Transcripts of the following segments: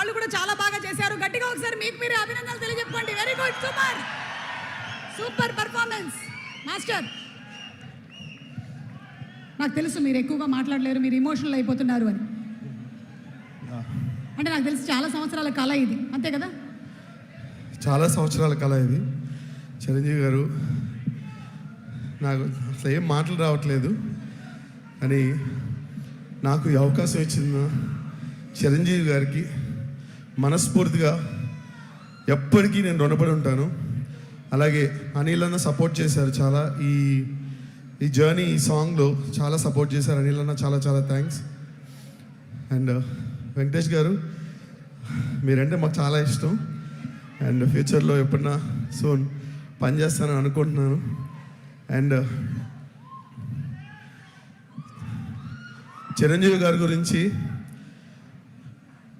వాళ్ళు కూడా చాలా బాగా చేశారు. గట్టిగా ఒకసారి మీకు మీరే అభినందనలు తెలియజెప్పుకోండి very good super super performance master నాకు తెలుసు మీరు ఎక్కువగా మాట్లాడలేరు మీరు ఇమోషనల్ అయిపోతున్నారు అని. అంటే నాకు తెలిసి చాలా సంవత్సరాల కళ ఇది. అంతే కదా? చాలా సంవత్సరాల కళ ఇది. చిరంజీవి గారు నాకు అసలు ఏం మాటలు రావట్లేదు. అని నాకు ఈ అవకాశం ఇచ్చిన చిరంజీవి గారికి మనస్ఫూర్తిగా ఎప్పటికీ నేను రుణపడి ఉంటాను. అలాగే అనిల్ అన్న సపోర్ట్ చేశారు చాలా. ఈ ఈ జర్నీ ఈ సాంగ్లో చాలా సపోర్ట్ చేశారు అనిల్ అన్న చాలా చాలా థ్యాంక్స్. అండ్ వెంకటేష్ గారు మీరంటే మాకు చాలా ఇష్టం. అండ్ ఫ్యూచర్లో ఎప్పుడన్నా సోన్ పని చేస్తానని అనుకుంటున్నాను. అండ్ చిరంజీవి గారి గురించి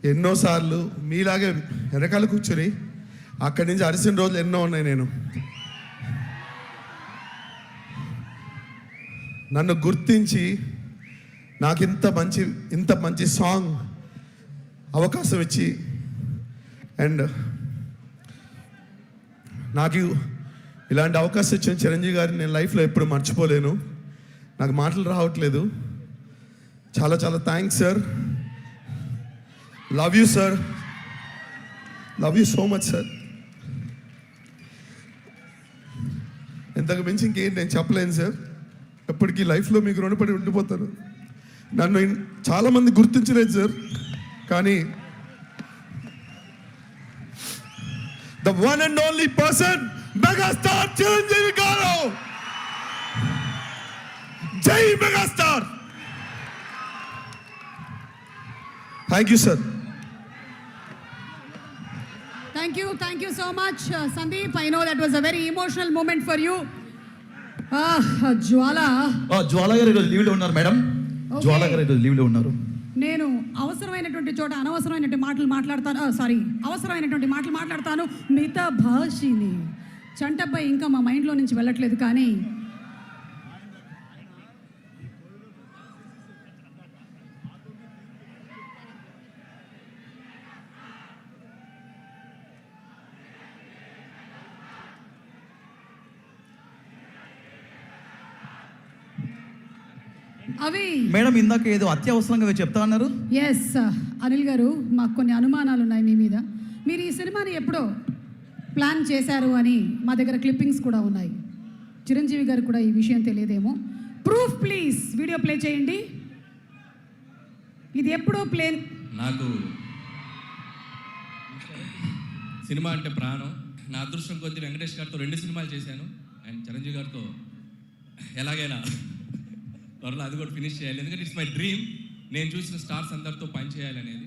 ఎన్నోసార్లు మీలాగే వెనకాల కూర్చొని అక్కడి నుంచి అరిసిన రోజులు ఎన్నో ఉన్నాయి నేను. నన్ను గుర్తించి నాకు ఇంత మంచి ఇంత మంచి సాంగ్ అవకాశం ఇచ్చి అండ్ నాకు ఇలాంటి అవకాశం ఇచ్చిన చిరంజీవి గారిని నేను లైఫ్లో ఎప్పుడు మర్చిపోలేను. నాకు మాటలు రావట్లేదు. చాలా చాలా thanks sir love you sir love you so much sir ఇంతకు మించి ఇంకేం నేను చెప్పలేను సార్ ఎప్పటికీ లైఫ్లో మీకు రుణపడి ఉండిపోతాను. నన్ను చాలామంది గుర్తించలేదు సార్ కానీ the one and only person megastar Chiranjeevi garu జై megastar thank you sir thank you thank you so much Sandeep I know that was a very emotional moment for you Jwala Jwala garu ఈరోజు లీవ్లో ఉన్నారు madam. జ్వాల గారు ఈరోజు లీవ్లో ఉన్నారు. నేను అవసరమైనటువంటి చోట అనవసరమైనటువంటి మాటలు మాట్లాడతాను సారీ అవసరమైనటువంటి మాటలు మాట్లాడతాను మిత భాషిని. చంటబ్బాయి ఇంకా మా మైండ్లో నుంచి వెళ్ళట్లేదు కానీ అవి. మేడం ఇందాక ఏదో అత్యవసరంగా చెప్తా అన్నారు. ఎస్ అనిల్ గారు మాకు కొన్ని అనుమానాలు ఉన్నాయి మీ మీద. మీరు ఈ సినిమాని ఎప్పుడో ప్లాన్ చేశారు అని మా దగ్గర క్లిప్పింగ్స్ కూడా ఉన్నాయి. చిరంజీవి గారు కూడా ఈ విషయం తెలియదేమో. ప్రూఫ్ ప్లీజ్ వీడియో ప్లే చేయండి. ఇది ఎప్పుడో ప్లే నాకు సినిమా అంటే ప్రాణం. నా అదృష్టం కొద్ది వెంకటేష్ గారితో రెండు సినిమాలు చేశాను. అండ్ చిరంజీవి గారితో ఎలాగైనా. త్వరలో అది కూడా ఫినిష్ చేయాలి. ఎందుకంటే ఇట్స్ మై డ్రీమ్ నేను చూసిన స్టార్స్ అందరితో పని చేయాలనేది.